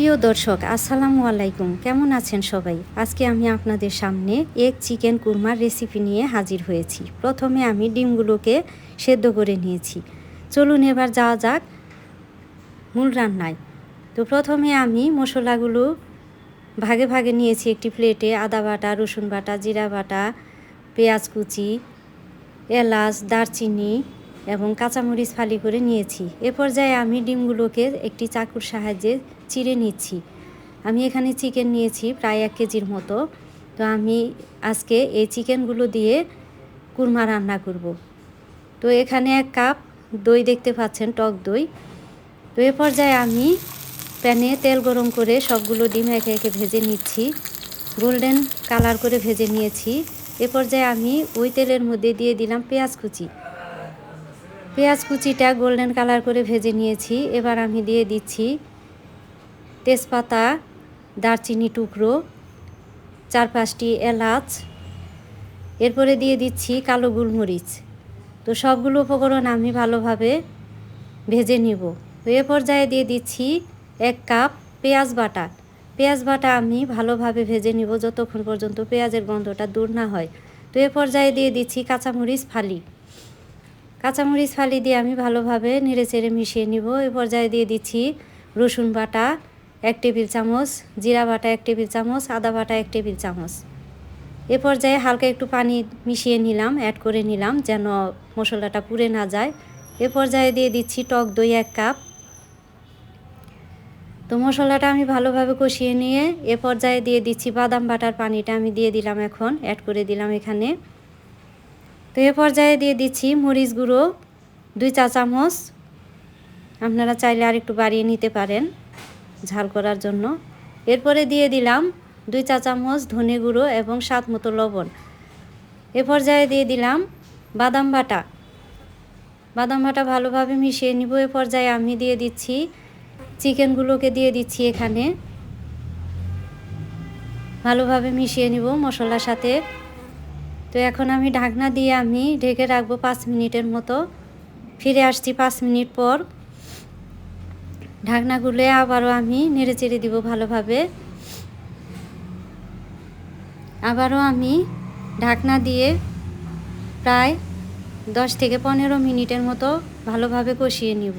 প্রিয় দর্শক, আসসালামু আলাইকুম। কেমন আছেন সবাই? আজকে আমি আপনাদের সামনে এক চিকেন কুরমার রেসিপি নিয়ে হাজির হয়েছি। প্রথমে আমি ডিমগুলোকে সেদ্ধ করে নিয়েছি। চলুন এবার যাওয়া যাক মূল রান্নায়। তো প্রথমে আমি মশলাগুলো ভাগে ভাগে নিয়েছি একটি প্লেটে। আদা বাটা, রসুন বাটা, জিরা বাটা, পেঁয়াজ কুচি, এলাচ, দারচিনি এবং কাঁচামরিচ ফালি করে নিয়েছি। এ পর্যায়ে আমি ডিমগুলোকে একটি চাকুর সাহায্যে চিড়ে নিচ্ছি। আমি এখানে চিকেন নিয়েছি প্রায় এক কেজির মতো। তো আমি আজকে এই চিকেনগুলো দিয়ে কুরমা রান্না করব। তো এখানে এক কাপ দই দেখতে পাচ্ছেন, টক দই। তো এ পর্যায়ে আমি প্যানে তেল গরম করে সবগুলো ডিম একে একে ভেজে নিচ্ছি। গোল্ডেন কালার করে ভেজে নিয়েছি। এ পর্যায়ে আমি ওই তেলের মধ্যে দিয়ে দিলাম পেঁয়াজ কুচি। পেঁয়াজ কুচিটা গোল্ডেন কালার করে ভেজে নিয়েছি। এবার আমি দিয়ে দিচ্ছি তেজপাতা, দারচিনি টুকরো, চার পাঁচটি এলাচ, এরপরে দিয়ে দিচ্ছি কালো গোলমরিচ। তো সবগুলো উপকরণ আমি ভালোভাবে ভেজে নিব। এ পর্যায়ে দিয়ে দিচ্ছি এক কাপ পেঁয়াজ বাটা। পেঁয়াজ বাটা আমি ভালোভাবে ভেজে নিব যতক্ষণ পর্যন্ত পেঁয়াজের গন্ধটা দূর না হয়। তো এ পর্যায়ে দিয়ে দিচ্ছি কাঁচামরিচ ফালি। কাঁচামরিচ ফালি দিয়ে আমি ভালোভাবে নেড়ে চেড়ে মিশিয়ে নিব। এ পর্যায়ে দিয়ে দিচ্ছি রসুন বাটা এক টেবিল চামচ, জিরা বাটা এক টেবিল চামচ, আদা বাটা এক টেবিল চামচ। এ পর্যায়ে হালকা একটু পানি মিশিয়ে নিলাম অ্যাড করে নিলাম যেন মশলাটা পুড়ে না যায়। এ পর্যায়ে দিয়ে দিচ্ছি টক দই এক কাপ। তো মশলাটা আমি ভালোভাবে কষিয়ে নিয়ে এ পর্যায়ে দিয়ে দিচ্ছি বাদাম বাটার পানিটা আমি দিয়ে দিলাম এখন অ্যাড করে দিলাম এখানে। তো এ পর্যায়ে দিয়ে দিচ্ছি মরিচ গুঁড়ো, দুই চা চামচ। আপনারা চাইলে আর একটু বাড়িয়ে নিতে পারেন ঝাল করার জন্য। এরপরে দিয়ে দিলাম দুই চা চামচ ধনে গুঁড়ো এবং স্বাদ মতো লবণ। এ পর্যায়ে দিয়ে দিলাম বাদাম বাটা। বাদাম বাটা ভালোভাবে মিশিয়ে নিব। এ পর্যায়ে আমি দিয়ে দিচ্ছি চিকেনগুলোকে দিয়ে দিচ্ছি এখানে। ভালোভাবে মিশিয়ে নিব মশলার সাথে। তো এখন আমি ঢাকনা দিয়ে আমি ঢেকে রাখব পাঁচ মিনিটের মতো। ফিরে আসছি পাঁচ মিনিট পর। ঢাকনা খুলে আবারও আমি নেড়ে চেড়ে দিব ভালোভাবে। আবারও আমি ঢাকনা দিয়ে প্রায় দশ থেকে পনেরো মিনিটের মতো ভালোভাবে কষিয়ে নিব।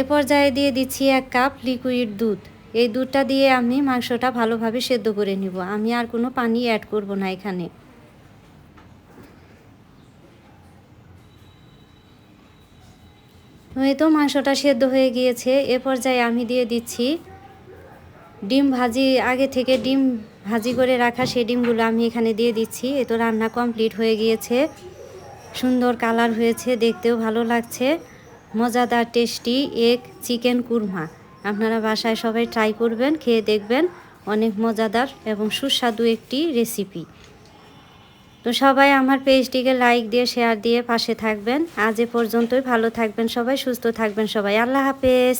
এ পর্যায়ে দিয়ে দিচ্ছি এক কাপ লিকুইড দুধ। এই দুধটা দিয়ে আমি মাংসটা ভালোভাবে সেদ্ধ করে নিব। আমি আর কোনো পানি অ্যাড করব না এখানে। হয়তো মাংসটা সেদ্ধ হয়ে গিয়েছে। এ পর্যায়ে আমি দিয়ে দিচ্ছি ডিম ভাজি। আগে থেকে ডিম ভাজি করে রাখা সেই ডিমগুলো আমি এখানে দিয়ে দিচ্ছি। এ তো রান্না কমপ্লিট হয়ে গিয়েছে। সুন্দর কালার হয়েছে, দেখতেও ভালো লাগছে। মজাদার টেস্টি এক চিকেন কুরমা আপনারা বাসায় সবাই ট্রাই করবেন, খেয়ে দেখবেন। অনেক মজাদার এবং সুস্বাদু একটি রেসিপি তো সবাই আমার পেজটিকে লাইক দিয়ে শেয়ার দিয়ে পাশে থাকবেন। আজ এ পর্যন্তই, ভালো থাকবেন সবাই, সুস্থ থাকবেন সবাই। আল্লাহ হাফেজ।